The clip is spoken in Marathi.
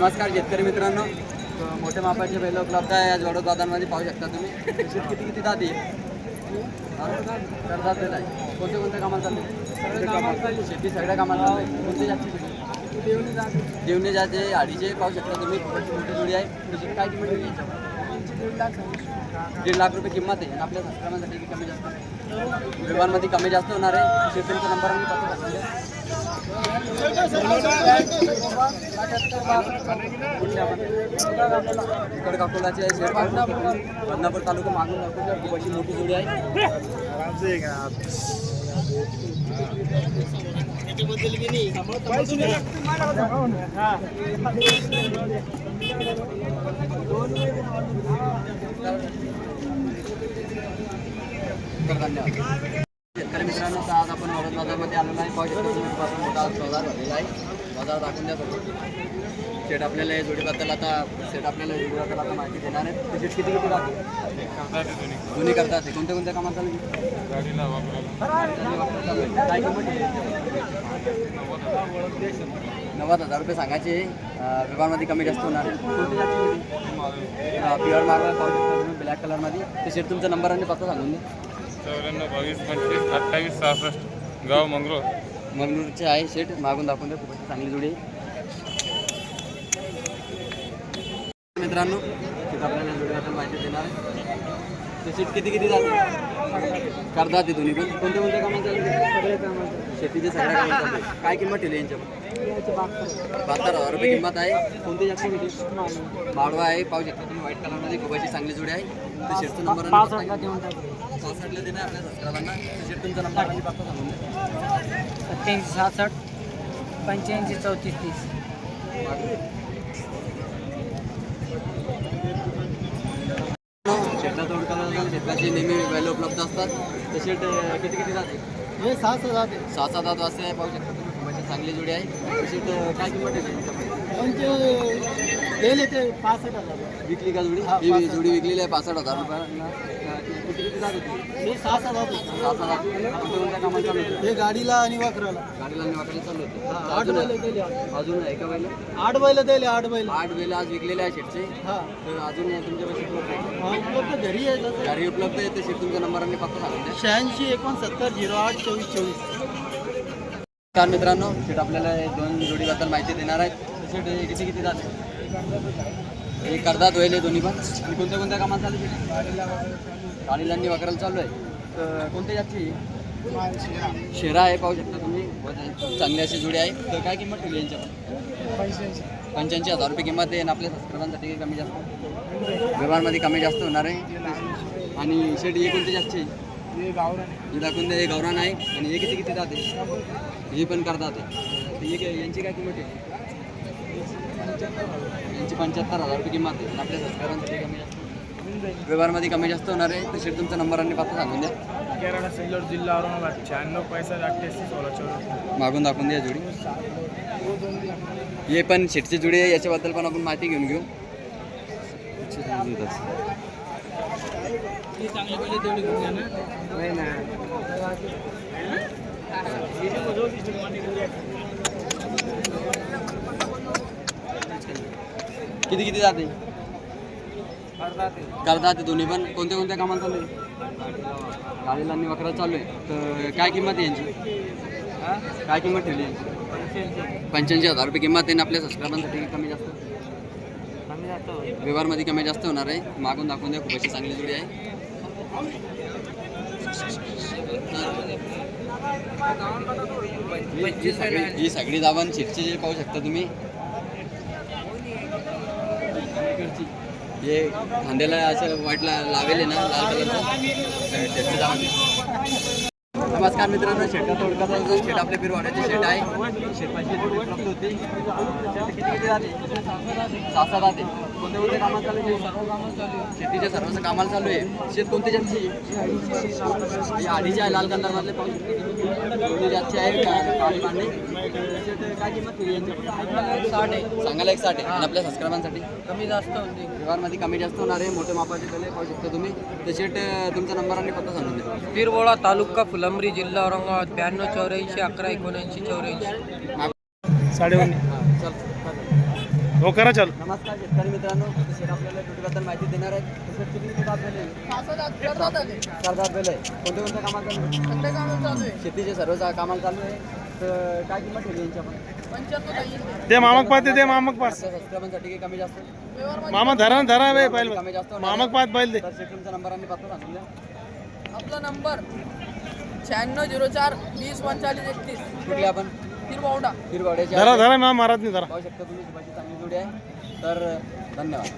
नमस्कार शेतकरी मित्रांनो. मोठ्या मापाचे बैल उपलब्ध आहे. आज वडोद बाजारमध्ये पाहू शकता तुम्ही. किती किती जाती? करतात बैल आहे कोणते कोणत्या कामाला चालले शेती सगळ्या कामाला. कोणते जाती जेवणे जाते. आडीचे पाहू शकता तुम्ही. जोडी आहे. काय याच्यावर? दीड लाख रुपये किंमत आहे. आपल्या सबस्क्रायबांसाठी बी कमी जास्त व्यवहारमध्ये कमी जास्त होणार आहे. शेतकरीचा नंबर आणि पत्ता सांगून द्या. इकडे काकोलाचे आहे बदनापूर तालुका मागून खूप अशी मोठी जोडी आहे. शेतकरी मित्रांनो तर आज आपण औरंगाबादमध्ये बाजारमध्ये आलेलो आहे. पाहू पासून बाजार झालेला आहे. बाजार दाखवून द्या सेट आपल्याला या जोडीबद्दल आता सेट आपल्याला जोडीबद्दल आता माहिती देणार आहेत. ते सेट किती किती राहते दोन्ही करतात ते. कोणत्या कोणत्या कामात चालू काय किंमत आहे? नव्वद हजार रुपये सांगायचे. व्यवहारमध्ये कमी जास्त होणार. आहे प्युअर मार्बल पाहू शकता तुम्ही ब्लॅक कलरमध्ये ते सेट तुमचा नंबर आणि पत्ता सांगून द्या चौऱ्याण्णव बावीस पंचवीस अठ्ठावीस सहासष्ट गाव मंगरूळ. मंगळूरचे आहे शेट. मागून दाखवून द्या खूपच चांगली जोडी मित्रांनो तिथं आपल्याला जोडीबद्दल माहिती देणार आहे. ते सीट किती किती जाते? करतात ते दोन्ही पण. कोणत्या कोणत्या कामात चालू शेतीचे सगळ्या कामात चालू आहे. काय किंमत ठेवली यांच्या बहात्तर हजार रुपये किंमत आहे. कोणती जास्त किती माडवा आहे. पाहू शकता तुम्ही व्हाईट कलरमध्ये खूप अशी चांगली जोडी आहे. ते शेटचा नंबर पासष्टला देणार आपल्या सबस्क्रायबांना ते शेट तुमचा नंबर आणि सांगून सत्याऐंशी सहासष्ट पंच्याऐंशी चौतीस तीस. करायला शेतकाची नेहमी उपलब्ध असतात. ते शेट अं, किती किती जाते? हे सहा सहा सहा सात आठ वाजता आहे. पाहू शकता तुम्ही अशी चांगली जोडी आहे. ते शेट अं, काय किंमत आहे म्हणजे ते पासष्ट हजार. विकली का जोडी. जोडी विकलेली आहे पासष्ट हजार रुपयाला. हे सहा सहा हजार सहा सात आठ कोणत्या कोणत्या कामात चालू होते हे गाडीला आणि वाकराला. गाडीला आणि वाकडे चालू होते. आठ अजून बैल आहे- दिले अजून आहे का बैल? आठ बैल दिले आठ बैल. आठ बैल आज विकलेले आहे शेटचे हा. तर अजून उपलब्ध आहे? हा, उपलब्ध घरी आहे. गाडी उपलब्ध आहे तर शेट तुमचा नंबर आणि पत्ता सांगून द्या. शहाऐंशी एकोणसत्तर झिरो आठ चोवीस चोवीस. नमस्कार मित्रांनो शेट आपल्याला हे दोन जोडीबद्दल माहिती देणार आहेत. शेट हे किती किती जाते हे करतात होईल दोन्ही पण. आणि कोणत्या कोणत्या कामात चालू आहे गाडीला आणि वगैरे चालू आहे. तर कोणत्या जातची शेरा आहे पाहू शकता तुम्ही. बहुत चांगली अशी जोडी आहे. तर काय किंमत ठेवली यांच्या पंच्याऐंशी हजार रुपये किंमत आहे आणि आपल्या सबस्क्रायबांसाठी कमी जास्त? व्यवहारमध्ये कमी जास्त होणार आहे. आणि शेट हे कोणती जास्त हे दाखवून हे गौरान आहे. आणि हे किती किती जाते हे पण करतात. हे. हे काय- यांची काय किंमत आहे? यांची पंच्याहत्तर हजार रुपये किंमत आहे. आपल्या सबस्क्रायबांसाठी कमी जास्त. व्यवहारमध्ये कमी जास्त होणार आहे. तर शेट तुमचा नंबर आणि पत्ता सांगून द्या. केरळ सिल्लोड जिल्हा औरंगाबाद. शहाण्णव पैसा अठ्ठ्याऐंशी सोळा चौदा. मागून दाखवून द्या जोडी. हे पण शेटची जोडी आहे. याच्याबद्दल पण आपण माहिती घेऊन घेऊ. किती किती जाते? करतात ते दोन्ही पण कोणत्या कोणत्या कामाला चालू आहे? गाडीला आणि वकरा चालू आहे. तर काय किंमत आहे यांची? काय किंमत ठेवली यांची? पंच्याऐंशी. हजार रुपये किंमत आहे आणि आपल्या सबस्क्रायबांसाठी कमी जास्त? व्यवहारमध्ये कमी जास्त होणार आहे. मागून दाखवून द्या खूप अशी चांगली जोडी आहे. ही- सगळी दावण शिटची जे पाहू शकता तुम्ही हे खांद्याला असं वाटला लावेल ना लाल कलर त्याचं दावण नमस्कार मित्रांनो शेटा तोडकाचा जो शेट आपल्या बिरवाड्याची शेट आहे. जोडी उपलब्ध होती. शेट किती किती राहते सहा सहा कोणते कोणते कामाला चालू आहे? शेतीच्या सर्वच कामाला चालू आहे. शेत कोणते जातची ही आडीची आहे लाल कंदारमधले. दोन्ही जातची आहे काळी मांडणी. काय किंमत साठ आहे. सांगायला एक साठ आहे. आणि आपल्या सबस्क्रायबांसाठी कमी जास्त होते. व्यवहारमध्ये कमी जास्त होणार आहे. मोठे मापाचे पाहू शकता तुम्ही. ते शेट तुमचा नंबर आणि पत्ता सांगून द्या. पिरबोळा तालुका फुलंब्री जिल्हा औरंगाबाद ब्याण्णव चौऱ्याऐंशी अकरा एकोणऐंशी चौऱ्याऐंशी. साडेवन चल. हो करा चालू. नमस्कार शेतकरी मित्रांनो. शेत आपल्याला जोडीबद्दल माहिती देणार आहेत तसेच किती किती चार झाले कोणत्या कोणत्या कामाला चालू आहे? शेतीचे सर्व कामाला चालू आहे. तर काय किंमत ठेवली यांची आपण? ते मामक पाहते ते मामक पास सबस्क्रायबांसाठी काही कमी जास्त? मामा धरा धरा बैल. कमी जास्त मामक पाहत बैल दे. तर नंबर आणि पत्ता सांगून द्या. आपला नंबर शहाण्णव झिरो चार वीस पंचेचाळीस एकतीस. कुठली आपण? धरा धरा मामा महाराज नाही पाहू शकता तुम्ही सुभाषची चांगली जोडी आहे. तर धन्यवाद.